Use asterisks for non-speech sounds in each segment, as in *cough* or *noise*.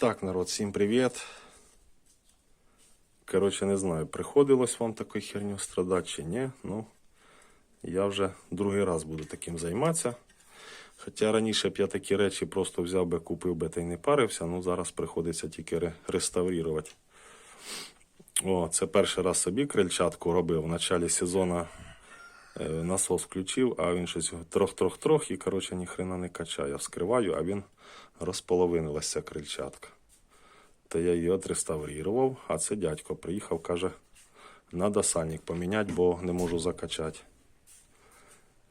Так, народ, всім привіт. Коротше, не знаю, приходилось вам такою херню страдати чи ні. Ну, я вже другий раз буду таким займатися. Хоча раніше б я такі речі просто взяв би, купив би та й не парився, ну зараз приходиться тільки реставрувати. О, це перший раз собі крильчатку робив. В началі сезону насос включив, а він щось трох-трох-трох і, коротше, ніхрена не качає. Я Вскриваю, а він розполовинилася крильчатка. То я її отреставрував, а це дядько приїхав, каже, надо сальник поміняти, бо не можу закачати.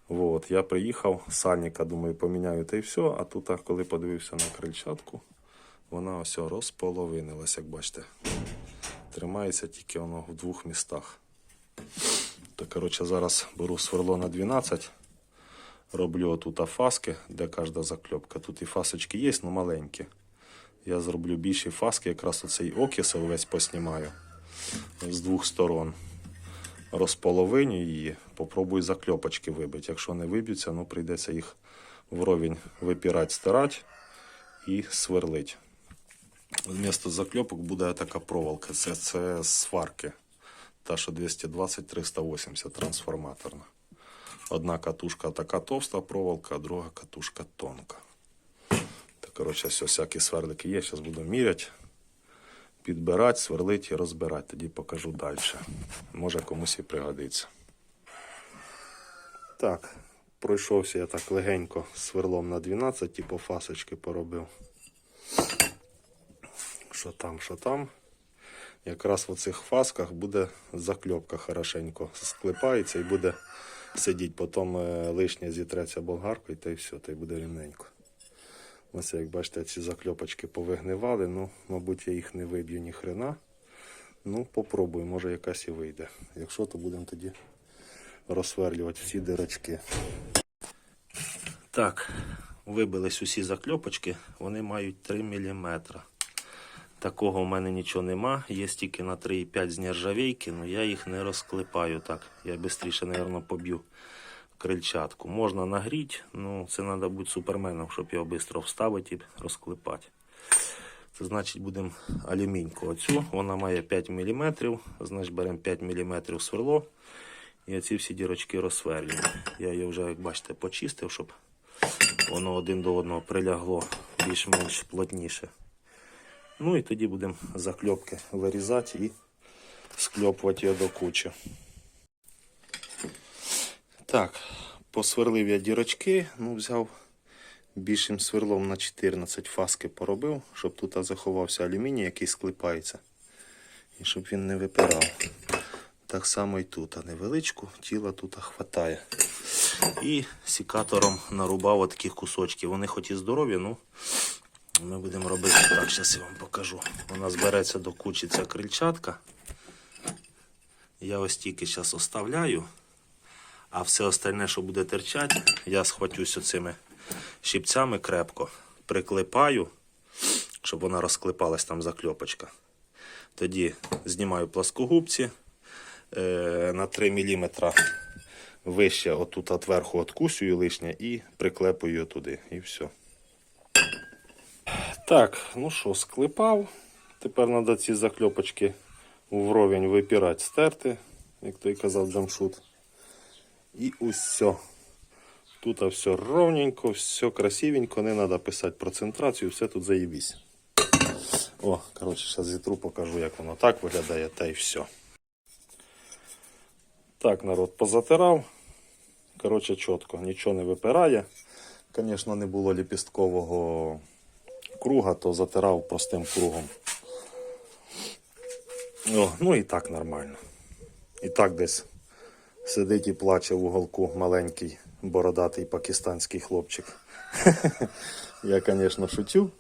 Вот, я приїхав, сальника, думаю, поміняю та й все, а тут, коли подивився на крильчатку, вона ось розполовинилась, як бачите. Тримається тільки воно в двох містах. То, коротше, зараз беру сверло на 12, роблю отут фаски, де кожна закльопка. Тут і фасочки є, але маленькі. Я зроблю більші фаски, якраз оцей окисел весь поснімаю з двох сторон. Розполовиню її, попробую закльопочки вибити. Якщо не виб'ються, ну прийдеться їх вровень випірати, стирати і сверлити. Вмісто закльопок буде така проволока. Це, це сварки. Та, що 220-380 трансформаторна. Одна катушка така товста проволока, а друга катушка тонка. Та, коротше, все, всякі сверлики є. Зараз буду міряти, підбирати, сверлити і розбирати. Тоді покажу далі. Може комусь і пригодиться. Так, пройшовся я так легенько сверлом на 12, типу фасочки поробив. Що там, що там. Якраз в оцих фасках буде закльопка хорошенько склепається і буде сидіти. Потім е, лишнє зітреться болгаркою та й все, та й буде рівненько. Ось як бачите, ці закльопочки повигнивали, ну, мабуть, я їх не виб'ю ні хрена. Ну, попробую, може якась і вийде. Якщо, то будемо тоді розсверлювати всі дирочки. Так, вибились усі закльопочки, вони мають 3 мм. Такого в мене нічого нема. Є тільки на 3,5 з нержавейки, але я їх не розклепаю так. Я швидше, мабуть, поб'ю крильчатку. Можна нагріти, ну це треба бути суперменом, щоб його швидко вставити і розклепати. Це значить будемо алюміньку оцю. Вона має 5 мм, значить беремо 5 мм сверло. І оці всі дірочки розсверлюємо. Я її вже, як бачите, почистив, щоб воно один до одного прилягло більш-менш плотніше. Ну і тоді будемо закльопки вирізати і скльопувати його до кучі. Так, посверлив я дірочки, ну взяв більшим сверлом на 14 фаски поробив, щоб тут заховався алюміній, який склепається. І щоб він не випирав. Так само і тут, а невеличку, тіла тут хватає. І сікатором нарубав таких кусочків. Вони хоч і здорові, ну ми будемо робити так, зараз я вам покажу. Вона збереться до кучі ця крильчатка. Я ось тільки зараз оставляю, а все остальне, що буде терчати, я схватюсь оцими щипцями крепко, приклепаю, щоб вона розклепалась там закльопочка. Тоді знімаю пласкогубці е, на 3 мм вище, отут от верху откусюю лишнє і приклепую туди. І все. Так, ну що, склепав. Тепер треба ці закльопочки вровень випірати, стерти, як той казав джамшут. І усе. Тут все ровненько, все красивенько, не треба писати про центрацію, все тут заєбісь. О, коротше, зараз зітру покажу, як воно так виглядає, та й все. Так, народ позатирав. Коротше, чітко, нічого не випирає. Звісно, не було ліпісткового круга, то затирав простим кругом. О, ну і так нормально. І так десь сидить і плаче в уголку маленький бородатий пакистанський хлопчик. *laughs* Я, звісно, шучу.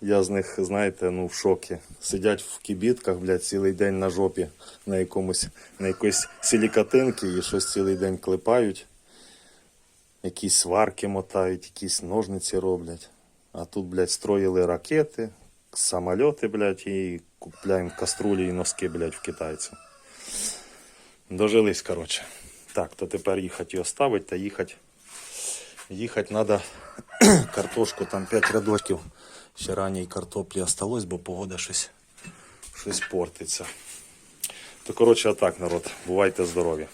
Я з них, знаєте, ну в шокі. Сидять в кібітках, блядь, цілий день на жопі на якомусь, на якоїсь силікатинки і щось цілий день клепають. Якісь сварки мотають, якісь ножниці роблять. А тут, блядь, строїли ракети, самольоти, блядь, і купляємо каструлі і носки, блядь, в китайців. Дожились, коротше. Так, то тепер їхати його ставити та їхати. Їхати треба картошку, там 5 рядочків Ще ранній картоплі осталось, бо погода щось, щось портиться. То коротше, отак, народ. Бувайте здорові.